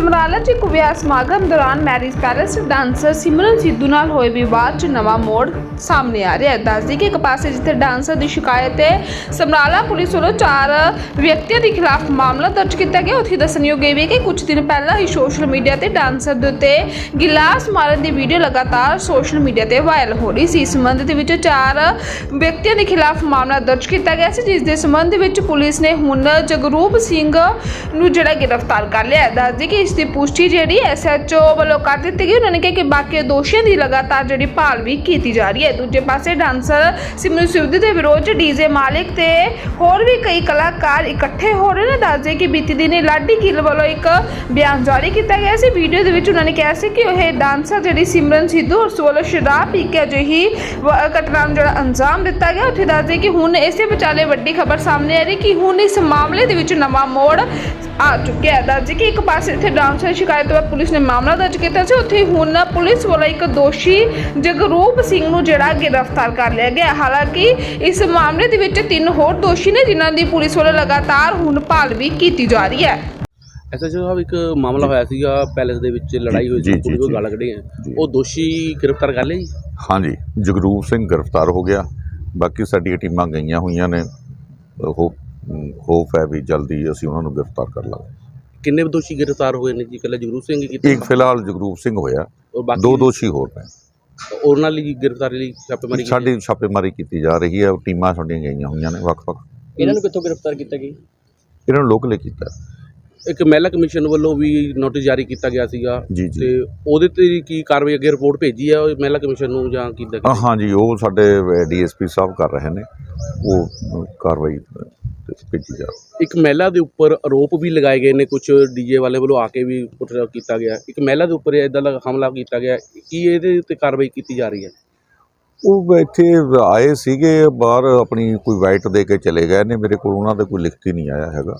ਸਮਰਾਲਾ 'ਚ ਇੱਕ ਵਿਆਹ ਸਮਾਗਮ ਦੌਰਾਨ marriage palace dancer Simran Sidhu ਨਾਲ ਹੋਏ ਵਿਵਾਦ 'ਚ ਨਵਾਂ ਮੋੜ ਸਾਹਮਣੇ ਆ ਰਿਹਾ ਹੈ। ਦੱਸਦੀ ਕਿ ਇੱਕ ਪਾਸੇ ਜਿੱਥੇ ਡਾਂਸਰ ਦੀ ਸ਼ਿਕਾਇਤ ਹੈ ਸਮਰਾਲਾ ਪੁਲਿਸ ਵੱਲੋਂ ਚਾਰ ਵਿਅਕਤੀਆਂ ਦੇ ਖਿਲਾਫ ਮਾਮਲਾ ਦਰਜ ਕੀਤਾ ਗਿਆ, ਉੱਥੇ ਦੱਸਣਯੋਗ ਇਹ ਵੀ ਹੈ ਕਿ ਕੁਝ ਦਿਨ ਪਹਿਲਾਂ ਹੀ ਸੋਸ਼ਲ ਮੀਡੀਆ ਤੇ ਡਾਂਸਰ ਦੇ ਉੱਤੇ ਗਿਲਾਸ ਮਾਰਨ ਦੀ ਵੀਡੀਓ ਲਗਾਤਾਰ ਸੋਸ਼ਲ ਮੀਡੀਆ ਤੇ ਵਾਇਰਲ ਹੋ ਰਹੀ ਸੀ। ਇਸ ਸੰਬੰਧ ਦੇ ਵਿੱਚ ਚਾਰ ਵਿਅਕਤੀਆਂ ਦੇ ਖਿਲਾਫ ਮਾਮਲਾ ਦਰਜ ਕੀਤਾ ਗਿਆ ਸੀ, ਜਿਸ ਦੇ ਸੰਬੰਧ ਵਿੱਚ ਪੁਲਿਸ ਨੇ ਹੁਣ ਜਗਰੂਪ ਸਿੰਘ ਨੂੰ ਜਿਹੜਾ ਗ੍ਰਿਫਤਾਰ ਕਰ ਲਿਆ ਦੱਸਦੀ ਕਿ ਇਸ ਦੀ ਪੁਸ਼ਟੀ ਜਿਹੜੀ ਐਸਐਚਓ ਵੱਲੋਂ ਕਰ ਦਿੱਤੀ ਗਈ, ਉਹਨਾਂ ਨੇ ਕਿਹਾ ਕਿ ਬਾਕੀ ਦੋਸ਼ੀਆਂ ਦੀ ਲਗਾਤਾਰ ਜਿਹੜੀ ਭਾਲ ਵੀ ਕੀਤੀ ਜਾ ਰਹੀ ਹੈ। ਦੂਜੇ ਪਾਸੇ ਡਾਂਸਰ ਸਿਮਰਨ ਸਿੱਧੂ ਦੇ ਵਿਰੋਧ ਡੀਜੇ ਮਾਲਿਕ ਤੇ ਹੋਰ ਵੀ ਕਈ ਕਲਾਕਾਰ ਇਕੱਠੇ ਹੋ ਰਹੇ ਨੇ। ਦੱਸਦੇ ਕਿ ਬੀਤੀ ਦਿਨੀ ਲਾਡੀ ਗਿੱਲ ਵੱਲੋਂ ਇੱਕ ਬਿਆਨ ਜਾਰੀ ਕੀਤਾ ਗਿਆ ਸੀ। ਵੀਡੀਓ ਦੇ ਵਿੱਚ ਉਹਨਾਂ ਨੇ ਕਿਹਾ ਸੀ ਕਿ ਇਹ ਡਾਂਸਰ ਜਿਹੜੀ ਸਿਮਰਨ ਸਿੱਧੂ ਉਸ ਵੱਲੋਂ ਸ਼ਰਾਬ ਪੀ ਕੇ ਅਜਿਹੀ ਘਟਨਾ ਨੂੰ ਜਿਹੜਾ ਅੰਜਾਮ ਦਿੱਤਾ ਗਿਆ। ਉੱਥੇ ਦੱਸਦੇ ਕਿ ਹੁਣ ਇਸੇ ਵਿਚਾਲੇ ਵੱਡੀ ਖਬਰ ਸਾਹਮਣੇ ਆ ਰਹੀ ਕਿ ਹੁਣ ਇਸ ਮਾਮਲੇ ਦੇ ਵਿੱਚ ਨਵਾਂ ਮੋੜ ਆ ਚੁੱਕਿਆ ਹੈ। ਦੱਸਦੇ ਕਿ ਇੱਕ ਪਾਸੇ ਇੱਥੇ ਦੀ ਸ਼ਿਕਾਇਤ ਤੋਂ ਬਾਅਦ ਪੁਲਿਸ ਨੇ ਮਾਮਲਾ ਦਰਜ ਕੀਤਾ ਸੀ। ਉੱਥੇ ਹੁਣ ਪੁਲਿਸ ਵੱਲੋਂ ਇੱਕ ਦੋਸ਼ੀ ਜਗਰੂਪ ਸਿੰਘ ਨੂੰ ਜਿਹੜਾ ਗ੍ਰਿਫਤਾਰ ਕਰ ਲਿਆ ਗਿਆ। ਹਾਲਾਂਕਿ ਇਸ ਮਾਮਲੇ ਦੇ ਵਿੱਚ ਤਿੰਨ ਹੋਰ ਦੋਸ਼ੀ ਨੇ ਜਿਨ੍ਹਾਂ ਦੀ ਪੁਲਿਸ ਵੱਲੋਂ ਲਗਾਤਾਰ ਹੁਣ ਭਾਲ ਵੀ ਕੀਤੀ ਜਾ ਰਹੀ ਹੈ। ਐਸਐਚਓ ਸਾਹਿਬ ਇੱਕ ਮਾਮਲਾ ਹੋਇਆ ਸੀਗਾ ਪੈਲੇਸ ਦੇ ਵਿੱਚ ਲੜਾਈ ਹੋਈ ਸੀ। ਕੋਲ ਜੀ। ਗਾਲਾਂ ਕੱਢੀਆਂ। ਉਹ ਦੋਸ਼ੀ ਗ੍ਰਿਫਤਾਰ ਕਰ ਲਏ ਜੀ? ਹਾਂਜੀ ਜਗਰੂਪ ਸਿੰਘ ਗ੍ਰਿਫਤਾਰ ਹੋ ਗਿਆ। ਬਾਕੀ ਸਾਡੀਆਂ ਟੀਮਾਂ ਗਈਆਂ ਹੋਈਆਂ ਨੇ। ਉਹ ਹੋਪ ਹੈ ਵੀ ਜਲਦੀ ਅਸੀਂ ਉਹਨਾਂ ਨੂੰ ਗ੍ਰਿਫਤਾਰ ਕਰ ਲਾਂਗੇ। ਕਿੰਨੇ ਦੋਸ਼ੀ ਗ੍ਰਿਫਤਾਰ ਹੋਏ ਨੇ ਜੀ? ਇਕੱਲਾ ਜਗਰੂਪ ਸਿੰਘ ਹੀ ਕੀਤਾ ਇੱਕ ਫਿਲਹਾਲ ਜਗਰੂਪ ਸਿੰਘ ਹੋਇਆ। ਔਰ ਬਾਕੀ ਦੋ ਦੋਸ਼ੀ ਹੋਰ ਨੇ। ਉਹਨਾਂ ਨਾਲ ਹੀ ਗ੍ਰਿਫਤਾਰੀ ਲਈ ਛਾਪੇਮਾਰੀ ਕੀਤੀ ਸਾਡੀ ਛਾਪੇਮਾਰੀ ਕੀਤੀ ਜਾ ਰਹੀ ਹੈ। ਟੀਮਾਂ ਸਾਡੀਆਂ ਗਈਆਂ ਹੋਈਆਂ ਨੇ ਵੱਖ-ਵੱਖ। ਇਹਨਾਂ ਨੂੰ ਕਿੱਥੋਂ ਗ੍ਰਿਫਤਾਰ ਕੀਤਾ ਗਿਆ? ਇਹਨਾਂ ਨੂੰ ਲੋਕਲੇ ਕੀਤਾ। ਇੱਕ ਮਹਿਲਾ ਕਮਿਸ਼ਨ ਵੱਲੋਂ ਵੀ ਨੋਟਿਸ ਜਾਰੀ ਕੀਤਾ ਗਿਆ ਸੀਗਾ। ਜੀ ਜੀ। ਤੇ ਉਹਦੇ ਤੇ ਕੀ ਕਾਰਵਾਈ ਅੱਗੇ ਰਿਪੋਰਟ ਭੇਜੀ ਉਹ ਮਹਿਲਾ ਕਮਿਸ਼ਨ ਨੂੰ ਜਾਂ ਕਿੱਦਾਂ ਹਾਂ, ਹਾਂਜੀ ਉਹ ਸਾਡੇ ਡੀਐਸਪੀ ਸਾਹਿਬ ਕਰ ਰਹੇ ਨੇ। ਉਹ ਕਾਰਵਾਈ ਭੇਜੀ ਜਾ ਇੱਕ ਮਹਿਲਾ ਦੇ ਉੱਪਰ ਆਰੋਪ ਵੀ ਲਗਾਏ ਗਏ ਨੇ ਕੁਝ ਡੀਜੇ ਵਾਲੇ ਵੱਲੋਂ ਆ ਕੇ ਵੀ ਕੁਛ ਕੀਤਾ ਗਿਆ। ਇੱਕ ਮਹਿਲਾ ਦੇ ਉੱਪਰ ਇਦਾਂ ਦਾ ਹਮਲਾ ਕੀਤਾ ਗਿਆ। ਕੀ ਇਹਦੇ ਉੱਤੇ ਕਾਰਵਾਈ ਕੀਤੀ ਜਾ ਰਹੀ ਹੈ? ਉਹ ਇੱਥੇ ਆਏ ਸੀਗੇ ਬਾਹਰ ਆਪਣੀ ਕੋਈ ਵਾਈਟ ਦੇ ਕੇ ਚਲੇ ਗਏ ਨੇ। ਮੇਰੇ ਕੋਲ ਉਹਨਾਂ ਦਾ ਕੋਈ ਲਿਖਤੀ ਨਹੀਂ ਆਇਆ ਹੈਗਾ।